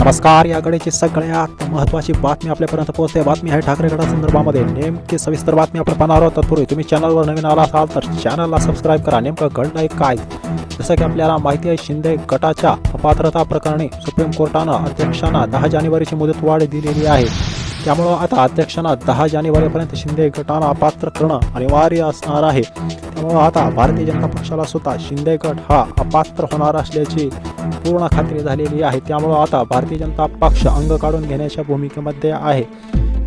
नमस्कार या गडेची सगळ्यात महत्त्वाची बातमी आपल्यापर्यंत पोहोचते. बातमी आहे ठाकरे गटासंदर्भामध्ये नेमकी सविस्तर बातमी आपण पाहणार आहोत. तत्पूर्वी तुम्ही चॅनलवर नवीन आला असाल तर चॅनलला सबस्क्राईब करा. नेमकं घडलंय काय? जसं की आपल्याला माहिती आहे शिंदे गटाच्या अपात्रता प्रकरणी सुप्रीम कोर्टानं अध्यक्षांना दहा जानेवारीची मुदतवाढ दिलेली आहे. त्यामुळं आता अध्यक्षांना दहा जानेवारीपर्यंत शिंदे गटाला अपात्र करणं अनिवार्य असणार आहे. त्यामुळं आता भारतीय जनता पक्षाला सुद्धा शिंदे गट हा अपात्र होणार असल्याची पूर्ण खात्री झालेली आहे. त्यामुळं आता भारतीय जनता पक्ष अंग काढून घेण्याच्या भूमिकेमध्ये आहे.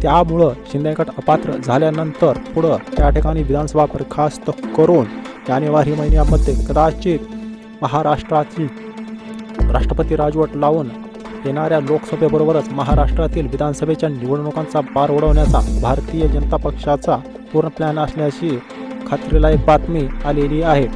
त्यामुळं शिंदेगट अपात्र झाल्यानंतर पुढं त्या ठिकाणी विधानसभा बरखास्त करून जानेवारी महिन्यामध्ये कदाचित महाराष्ट्रातील राष्ट्रपती राजवट लावून येणाऱ्या लोकसभेबरोबरच महाराष्ट्रातील विधानसभेच्या निवडणुकांचा पार उडवण्याचा भारतीय जनता पक्षाचा पूर्ण प्लॅन असल्याची खात्रीलायक बातमी आलेली आहे.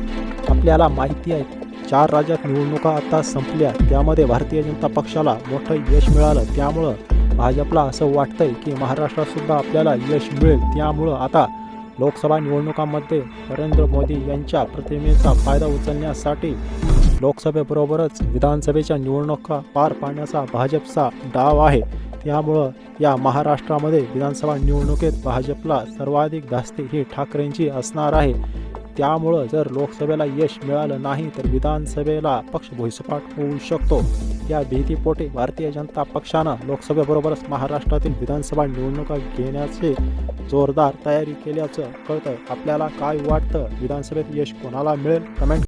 आपल्याला माहिती आहे चार राज्यात निवडणुका आता संपल्या. त्यामध्ये भारतीय जनता पक्षाला मोठं यश मिळालं. त्यामुळं भाजपला असं वाटतंय की महाराष्ट्रातसुद्धा आपल्याला यश मिळेल. त्यामुळं आता लोकसभा निवडणुकांमध्ये नरेंद्र मोदी यांच्या प्रतिमेचा फायदा उचलण्यासाठी लोकसभेबरोबरच विधानसभेच्या निवडणुका पार पाडण्याचा भाजपचा डाव आहे. त्यामुळं या महाराष्ट्रामध्ये विधानसभा निवडणुकीत भाजपला सर्वाधिक धास्ती ही ठाकरेंची असणार आहे. त्यामुळं जर लोकसभेला यश मिळालं नाही तर विधानसभेला पक्ष भुईसपाट होऊ शकतो. या भीतीपोटी भारतीय जनता पक्षानं लोकसभेबरोबरच महाराष्ट्रातील विधानसभा निवडणुका घेण्याचे जोरदार तयारी केल्याचं कळतं आपल्याला काय वाटतं? विधानसभेत यश कोणाला मिळेल? कमेंट